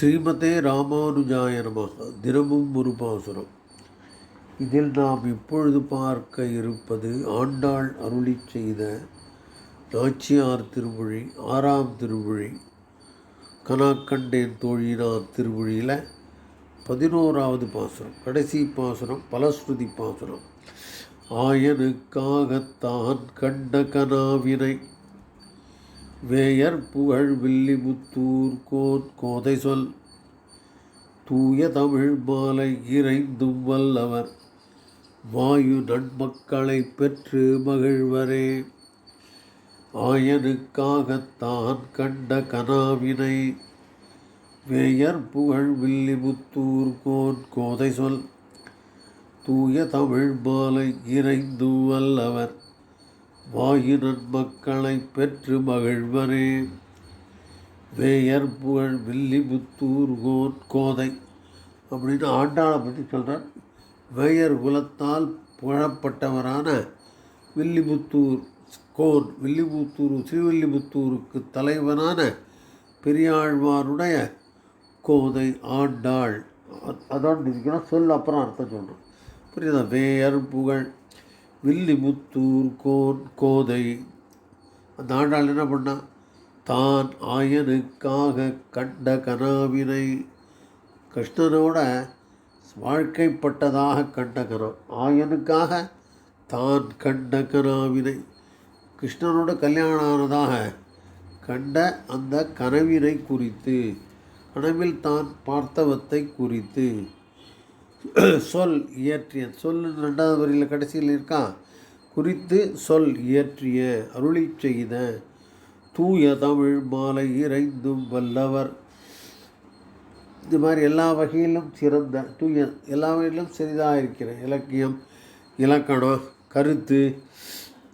ஸ்ரீமதே ராமானுஜாய நமக தினமும் ஒரு பாசுரம். இதில் நாம் இப்பொழுது பார்க்க இருப்பது ஆண்டாள் அருளி செய்த நாச்சியார் திருமொழி ஆறாம் திருமொழி கனாக்கண்டேன் தோழினார் திருமொழியில் பதினோராவது பாசுரம். கடைசி பாசுரம் பலஸ்ருதி பாசுரம். ஆயனுக்காகத்தான் கண்ட கனாவினை வேயர் புகழ் வில்லிபுத்தூர் கோன் கோதை சொல். தூய தமிழ் மாலை இறைந்தும் வல்லவர் வாயு நன்மக்களை பெற்று மகிழ்வரே. ஆயனுக்காகத்தான் கண்ட கனாவினை. வேயர் புகழ் வில்லிபுத்தூர் கோன் கோதை சொல். தூய தமிழ் மாலை இறைந்து வல்லவர் வாயு மக்களை பெற்று மகிழ்வரே. வேயர் புகழ் வில்லிபுத்தூர் கோன் கோதை அப்படின்னு ஆண்டாளை பற்றி சொல்கிறார் வேயர் குலத்தால் புகழப்பட்டவரான வில்லிபுத்தூர் கோன் வில்லிபுத்தூர் ஸ்ரீவில்லிபுத்தூருக்கு தலைவனான பெரியாழ்வாருடைய கோதை ஆண்டாள். அதான் இருக்கணும் சொல் அப்புறம் அர்த்தம் சொல்கிறோம் புரியுதா? வேயர் புகழ் வில்லிமுத்தூர் கோன் கோதை. அந்த ஆண்டாள் என்ன பண்ணா? தான் ஆயனுக்காக கண்ட கனாவினை. கிருஷ்ணனோட வாழ்க்கைப்பட்டதாக கண்ட கனா ஆயனுக்காக தான் கண்ட கனாவினை. கிருஷ்ணனோட கல்யாணம் ஆனதாக கண்ட அந்த கனவினை குறித்து. கனவில் தான் பார்த்தவத்தை குறித்து. சொல் இயற்றிய சொல் ரெண்டாவது வரியில் கடைசியில் இருக்கா? குறித்து சொல் இயற்றிய அருளி செய்த தூய தமிழ் மாலை இறைந்தும் வல்லவர். இது மாதிரி எல்லா வகையிலும் சிறந்த தூய எல்லா வகையிலும் சிறிதாக இருக்கிற இலக்கியம் இலக்கணம் கருத்து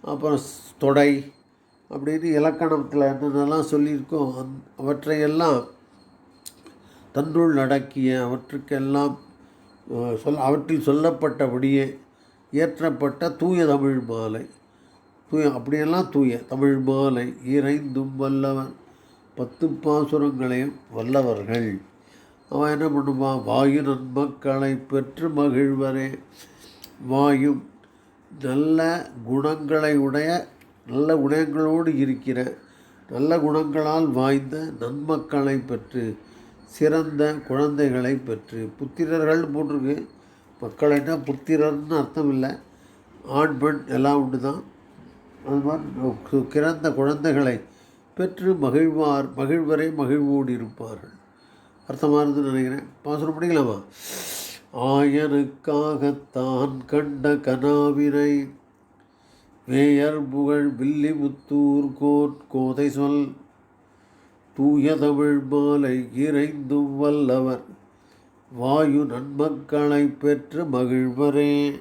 அப்புறம் தொடை அப்படின்னு இலக்கணத்தில் என்னென்னலாம் சொல்லியிருக்கோம் அந் அவற்றையெல்லாம் தன்னுள் அடக்கிய அவற்றுக்கெல்லாம் சொல் அவற்றில் சொல்லப்பட்டபடியே இயற்றப்பட்ட தூய தமிழ் மாலை தூய அப்படியெல்லாம் தூய. தமிழ் மாலை இறைந்தும் வல்லவன். பத்து பாசுரங்களையும் வல்லவர்கள். அவன் என்ன பண்ணுவான் வாயு நன்மக்களை பெற்று மகிழ்வரே. வாயும் நல்ல குணங்களை உடைய நல்ல குணங்களோடு இருக்கிற நல்ல குணங்களால் வாய்ந்த நன்மக்களை பெற்று சிறந்த குழந்தைகளை பெற்று புத்திரர்கள் போட்டிருக்கு மக்களைன்னா புத்திரர்னு அர்த்தம் இல்லை ஆண் பெண் எல்லாம் உண்டு தான் அது மாதிரி கிறந்த குழந்தைகளை பெற்று மகிழ்வார் மகிழ்வரை மகிழ்வோடு இருப்பார்கள். அர்த்தமானதுன்னு நினைக்கிறேன். பாசுரம் படிக்கலாமா? ஆயனுக்காகத்தான் கண்ட கனாவினை வேயர் புகழ் வில்லிமுத்தூர் கோட் கோதை சொல் தூயதமிழ் மாலை இறைந்தும் வல்லவர். வாயு நன்மக்களை பெற்று மகிழ்வரே.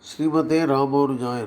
ஸ்ரீமதே ராமானுஜாய